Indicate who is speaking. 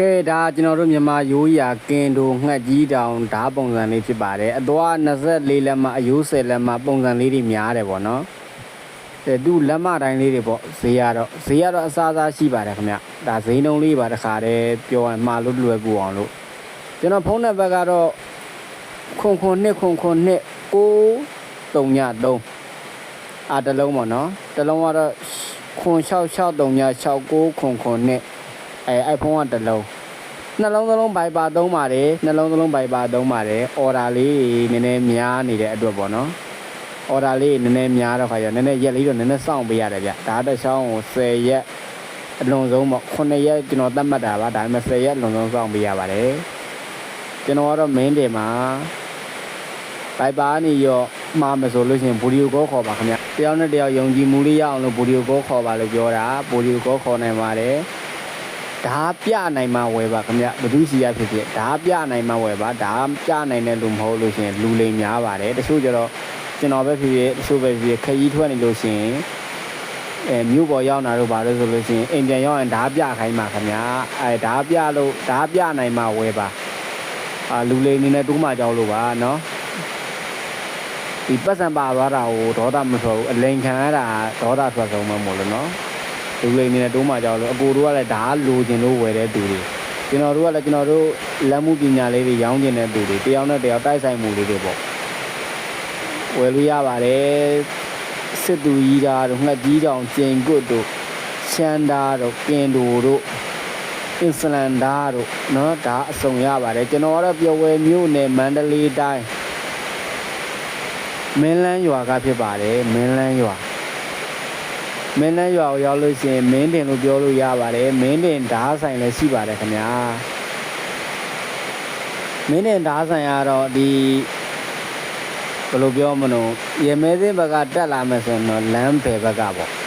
Speaker 1: ကဲဒါကျွန်တော်တို့မြန်မာရိုးရာကင်တိုငှက်ကြီးတောင်ဓာပုံစံလေးဖြစ်ပါတယ်အသွား24လက်မအယိုး10လက်မပုံစံလေးတွေများတယ်ပေါ့နော်အဲသူလက်မတိုင်းလေးတွေပေါ့ဈေးကတော့ဈေးကတော့အစားအစားရှိပါတယ်ခင်ဗျဒါဈေးနှုန်းလေးပါတခါတည်းပြောရင်မှားလို့လွယ်ကူအောင်လို့ကျွန်တော်ဖုန်းနံပါတ်ကတော့ခွန်ခွန်နှစ်ခွန်ခွန်နှစ်9393အာတစ်လုံးပေါ့နော်တစ်လုံးကတော့ခွန်666369ခွန်ခွန်နှစ် အဲ iPhone ကတစ်လုံးနှလုံးသလုံး Viber သုံးပါတယ်နှလုံးသလုံး Viber သုံးပါတယ် order လေးနည်းနည်းများနေတဲ့အတွက်ပေါ့နော် order လေးနည်းနည်းများတော့ခါကျနည်းနည်းရက်လေးတော့နည်းနည်းစောင့်ပေးရတယ်ဗျဒါတစ်ချောင်းကို10ရက်အလွန်ဆုံးပေါ့9ရက်ကျွန်တော်သတ်မှတ်တာပါဒါပေမဲ့10ရက်အလွန်ဆုံးစောင့်ပေးရပါတယ်ကျွန်တော်ကတော့ main တယ်မှာ Viber နေရောမှာမဆိုလို့ရှိရင်ဗီဒီယိုကောခေါ်ပါခင်ဗျတယောက်နဲ့တယောက်ယုံကြည်မှုလေးရအောင်လို့ဗီဒီယိုကောခေါ်ပါလို့ပြောတာဗီဒီယိုကောခေါ်နိုင်ပါတယ် ဓာပြနိုင်မှဝယ်ပါခင်ဗျဘသူစီရဖြစ်ဖြစ်ဓာပြနိုင်မှဝယ်ပါဓာပြနိုင်တဲ့လူမဟုတ်လို့ရှရင်လူလိမ်များပါတယ်တချို့ကျတော့ကျွန်တော်ပဲဖြစ်ဖြစ်တချို့ပဲဖြစ်ဖြစ်ခရီးထွက်နေလို့ရှရင်အဲမြို့ပေါ်ရောက်လာတော့ပါလို့ဆိုလို့ရှရင်အိမ်ပြန်ရောက်ရင်ဓာပြခိုင်းပါခင်ဗျအဲဓာပြလို့ဓာပြနိုင်မှဝယ်ပါအာလူလိမ်နေနဲ့တူးမှကြောက်လို့ပါနော်ဒီပတ်စံပါသွားတာကိုဒေါသမထွက်ဘူးအလိန်ခံရတာဒေါသထွက်ဆုံးမှမို့လို့နော် လူလိမ်နေတုံးမှာကြောက်လို့အကိုတို့ကလည်းဒါကလိုချင်လို့ဝယ်တဲ့သူတွေကျွန်တော်တို့ကလည်းကျွန်တော်တို့လက်မှုပညာလေးတွေရောင်းကျင်တဲ့သူတွေတယောက်နဲ့တယောက်တိုက်ဆိုင်မှုလေးတွေပေါ့ဝယ်လို့ရပါတယ်စစ်သူကြီးတာတို့ငှက်ကြီးတောင်ကျင်ကွတ်တို့ချန်တာတို့ကင်တူတို့အင်စလန်ဒါတို့နော်ဒါအစုံရပါတယ်ကျွန်တော်ကတော့ပြောဝယ်မြို့နယ်မန္တလေးတိုင်းမင်းလန်းရွာကဖြစ်ပါတယ်မင်းလန်းရွာ မင်းနဲ့ရွာကိုရောက်လို့ရှိရင်မင်းတင်လို့ပြောလို့ရပါတယ်မင်းတင်ဓာတ်ဆိုင်လည်းရှိပါတယ်ခင်ဗျာမင်းတင်ဓာတ်ဆိုင်ကတော့ဒီဘယ်လိုပြောမလို့ရေမဲစင်းဘက်ကတက်လာမယ်ဆိုရင်တော့လမ်းဘယ်ဘက်ကပေါ့